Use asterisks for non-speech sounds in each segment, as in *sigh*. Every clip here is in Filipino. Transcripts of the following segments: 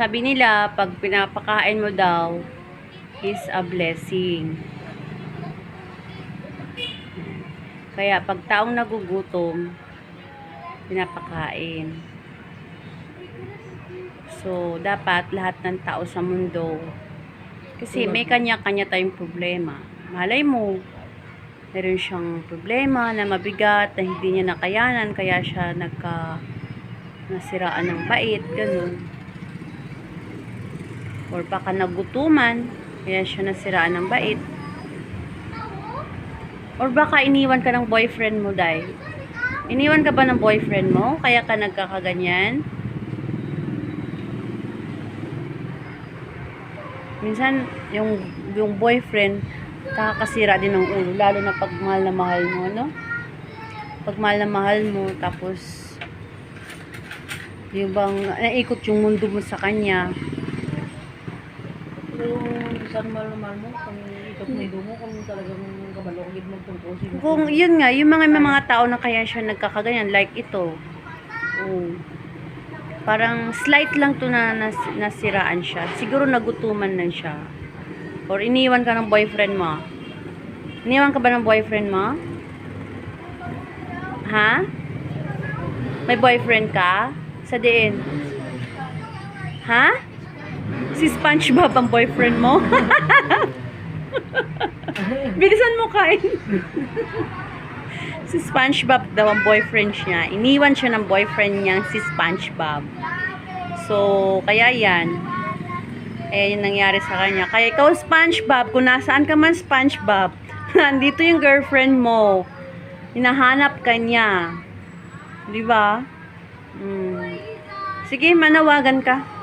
Sabi nila, pag pinapakain mo daw, is a blessing. Kaya pag taong nagugutom, pinapakain. So, dapat lahat ng tao sa mundo, kasi may kanya-kanya tayong problema. Malay mo, meron siyang problema na mabigat, na hindi niya nakayanan, kaya siya nagka nasiraan ng bait, ganun. Or baka nagutuman, kaya siya nasiraan ng bait. Or baka iniwan ka ng boyfriend mo dahil. Iniwan ka ba ng boyfriend mo? Kaya ka nagkakaganyan? Minsan, yung, yung boyfriend, kakasira din ng ulo. Lalo na pag mahal na mahal mo, no? Pag mahal na mahal mo, tapos, yung bang, naikot yung mundo mo sa kanya. Pero isang mahal mo, kung ikot mo mo, kung talagang kabalokid mo tungkol sino. Kung yun nga, yung mga may mga tao na kaya siya nagkakaganyan, like ito. Oh. Parang slight lang to na nas, nasiraan siya. Siguro nagutuman lang siya. Or iniwan ka ng boyfriend mo. Iniwan ka ba ng boyfriend mo? Ha? May boyfriend ka? Sa diin? Ha? Si SpongeBob ang boyfriend mo? *laughs* Bilisan mo kain. si SpongeBob daw ang boyfriend niya. Iniwan siya ng boyfriend niya si SpongeBob. So, kaya yan. Eh, yung nangyari sa kanya. Kaya ikaw, SpongeBob, kung nasaan ka man, SpongeBob, *laughs* nandito yung girlfriend mo. Hinahanap ka niya. Di ba? Hmm. Sige, manawagan ka.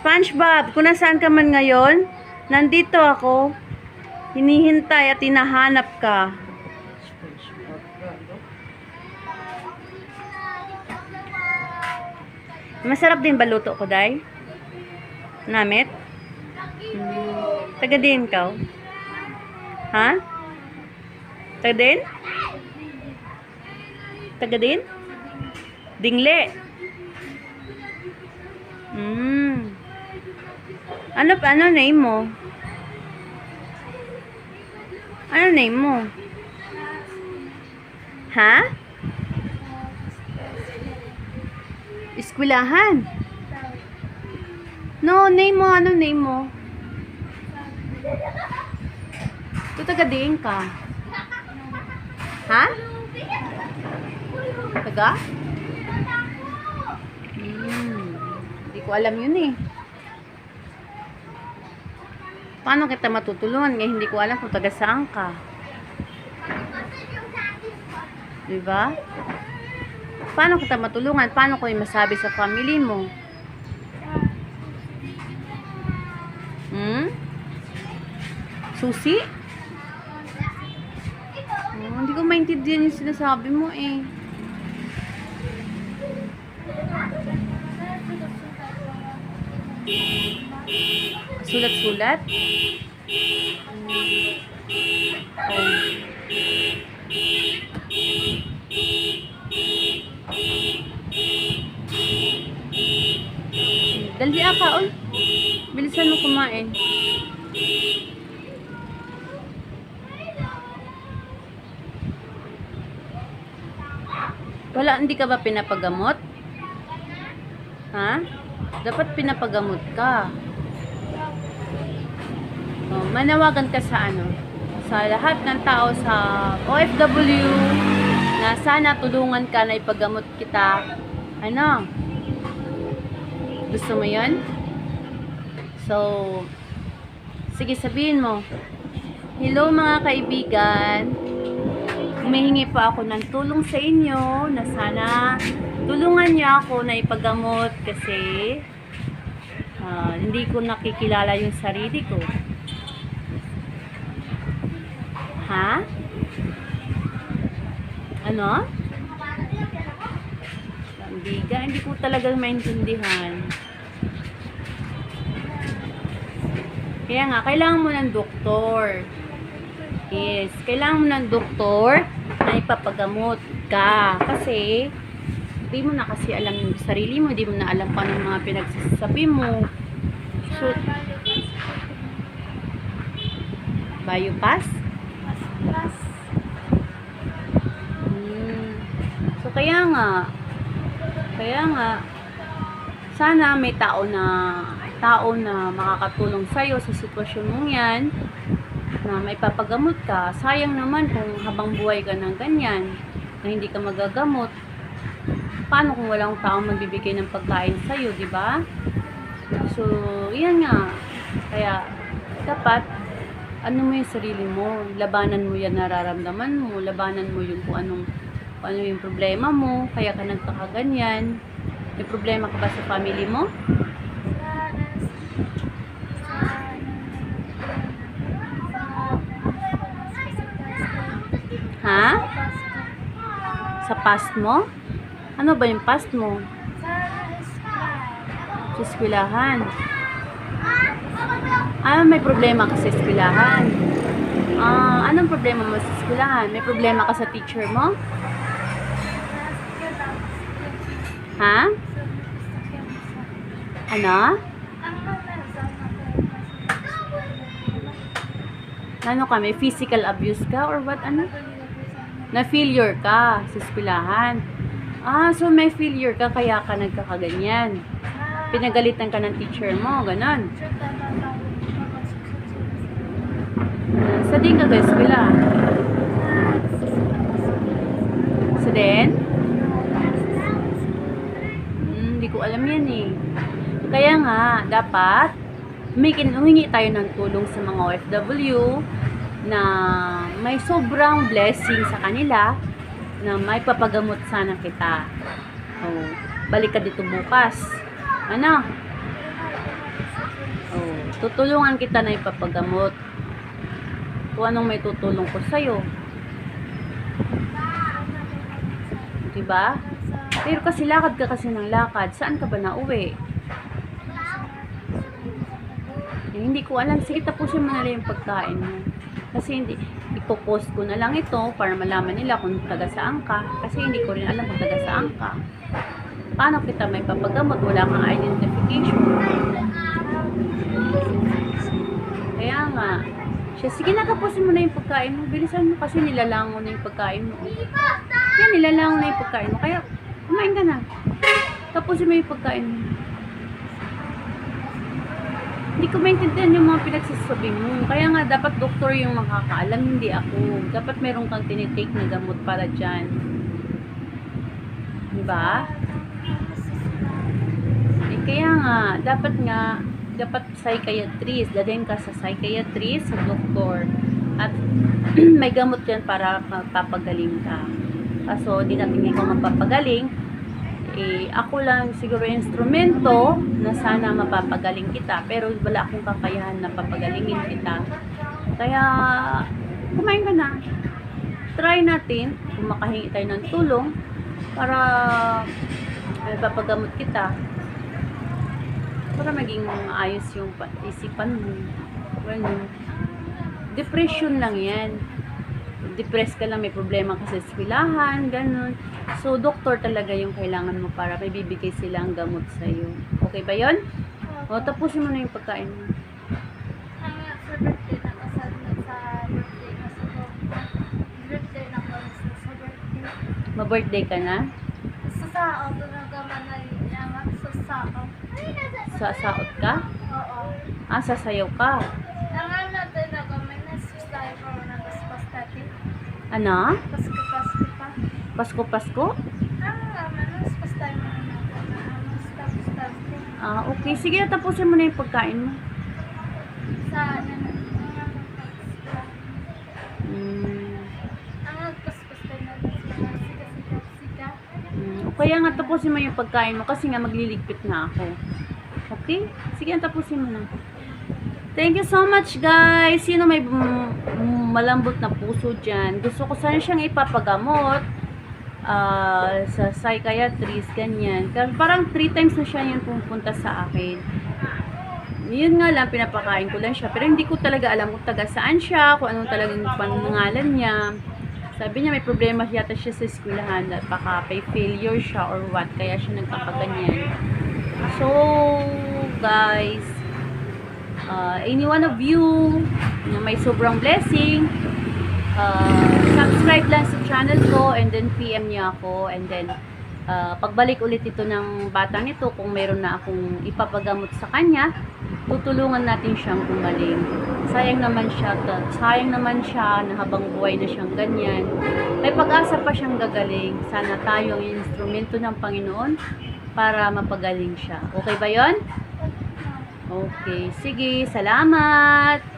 SpongeBob, kung nasaan ka man ngayon, nandito ako. Hinihintay at hinahanap ka. Masarap din baluto ko, day? Namit? Hmm. Taga din ka? Ha? Taga din? Taga din? Dingle. Hmm. Ano ano name mo? Ano name mo? Ha? Eskwelahan. No, name mo. Ano name mo? Ito taga diin ka. Ha? Taga? Hmm. Hindi ko alam yun eh. Paano kita matutulungan? Ngayon hindi ko alam kung taga saan ka. Diba? Paano kita matulungan? Paano ko yung masabi sa family mo? Hmm? Susi? Oh, hindi ko maintindihan yung sinasabi mo eh. Sulat-sulat? Oh. Dali ka, oy. Bilisan mo kumain. Wala, hindi ka ba pinapagamot? Ha? Dapat pinapagamot ka. Oh, manawagan ka sa ano? Sa lahat ng tao sa OFW na sana tulungan ka na ipagamot kita. Ano? Gusto mo yan? So, sige sabihin mo. Hello mga kaibigan. Humihingi pa ako ng tulong sa inyo na sana tulungan niyo ako na ipagamot kasi ah, hindi ko nakikilala yung sarili ko. Ha? Ano? Hindi ka, hindi ko talagang maintindihan. Kaya nga, kailangan mo ng doktor. Yes, kailangan mo ng doktor na ipapagamot ka. Kasi, di mo na kasi alam yung sarili mo, di mo na alam pa ng mga pinagsasabi mo. So, Bayo Hmm. So, kaya nga, kaya nga, sana may tao na, tao na makakatulong sa'yo sa sitwasyon mong yan, na may papagamot ka. Sayang naman kung habang buhay ka ng ganyan, na hindi ka magagamot. Paano kung walang taong magbibigay ng pagkain sa'yo, di ba? So, yan nga. Kaya, dapat, ano mo yung sarili mo, labanan mo yan nararamdaman mo, labanan mo yung kung anong, kung ano yung problema mo, kaya ka nagkakaganyan. May problema ka ba sa family mo? Ha? Sa past mo? Ano ba yung past mo? Sa eskwelahan. Ah, may problema ka sa eskwelahan. Ah, anong problema mo sa eskwelahan? May problema ka sa teacher mo? Ha? Ano? Ano ka? May physical abuse ka or what? Ano? Na failure ka sa eskwelahan. Ah, so may failure ka kaya ka nagkakaganyan. Pinagalitan ka ng teacher mo, ganon. Ah, Sa din ka guys, eskwela. Sa din? Hmm, Hindi ko alam yan eh. Kaya nga, dapat may humingi tayo ng tulong sa mga OFW na may sobrang blessing sa kanila na may papagamot sana kita. Oh, balik ka dito bukas. Ano? Oh, tutulungan kita na ipapagamot. Kung anong may tutulong ko sa'yo. Diba? Pero kasi lakad ka kasi ng lakad. Saan ka ba nauwi? Eh, hindi ko alam. Sige, tapusin mo na yung pagkain mo. Kasi hindi, ipopost ko na lang ito para malaman nila kung taga saan ka. Kasi hindi ko rin alam kung taga saan ka. Paano kita may papagamot? Wala kang identification. Kaya nga, siya, sige na, tapusin mo na yung pagkain mo. Bilisan mo kasi nilalango na yung pagkain mo. Yan, nilalango na yung pagkain mo. Kaya, kumain ka na. Tapusin mo yung pagkain mo. Hindi ko maintindihan yung mga pinagsasabi mo. Kaya nga, dapat doktor yung makakaalam, hindi ako. Dapat meron kang tinitake na gamot para dyan. Diba? Eh, kaya nga, dapat nga, dapat psychiatrist, dadalhin ka sa psychiatrist, sa doktor. At *clears throat* may gamot yan para magpapagaling ka. Kaso, di natin ikaw magpapagaling. Eh, ako lang siguro instrumento na sana mapapagaling kita. Pero wala akong kakayahan na papagalingin kita. Kaya, kumain ka na. Try natin kung makahingi tayo ng tulong para ay, papagamot kita para maging ayos yung pa- isipan mo. Ganun. Depression lang yan. Depressed ka lang, may problema ka sa eskwelahan, ganun. So, doktor talaga yung kailangan mo para may bibigay silang gamot sa'yo. Okay ba yon? O, tapusin mo na yung pagkain mo. sa birthday na sa sa birthday na. Ma-birthday ka na? Sa sao, talaga man na yan. Sa sao. Sa saot ka? Oo. Ah, sasayaw ka. Ang ano. Ano? Pasko, pasko pa. Pasko, Pasko? Tapos, tapos, Ah, okay. Sige, tapusin mo na yung pagkain mo. sa ano na. Mm. Ang paspas tayo na sika, sika, sika. Mm, o kaya nga tapusin mo yung pagkain mo kasi nga magliligpit na ako. Okay? Sige, tapusin mo na. Thank you so much guys. Sino may malambot na puso dyan? Gusto ko sana siyang ipapagamot ah, sa psychiatrist, ganyan. Parang three times na siya yung pupunta sa akin. Yun nga lang, pinapakain ko lang siya. Pero hindi ko talaga alam kung taga saan siya, kung anong talagang pangalan niya. Sabi niya may problema yata siya sa eskwelahan at baka may failure siya or what, kaya siya nagkakaganyan. So, guys, uh, any one of you na may sobrang blessing, uh, subscribe lang sa channel ko and then PM niya ako and then uh, pagbalik ulit ito ng batang ito kung meron na akong ipapagamot sa kanya tutulungan natin siyang gumaling sayang naman siya sayang naman siya na habang buhay na siyang ganyan may pag-asa pa siyang gagaling sana tayo ang instrumento ng Panginoon para mapagaling siya okay ba yon? Okay, sige, salamat!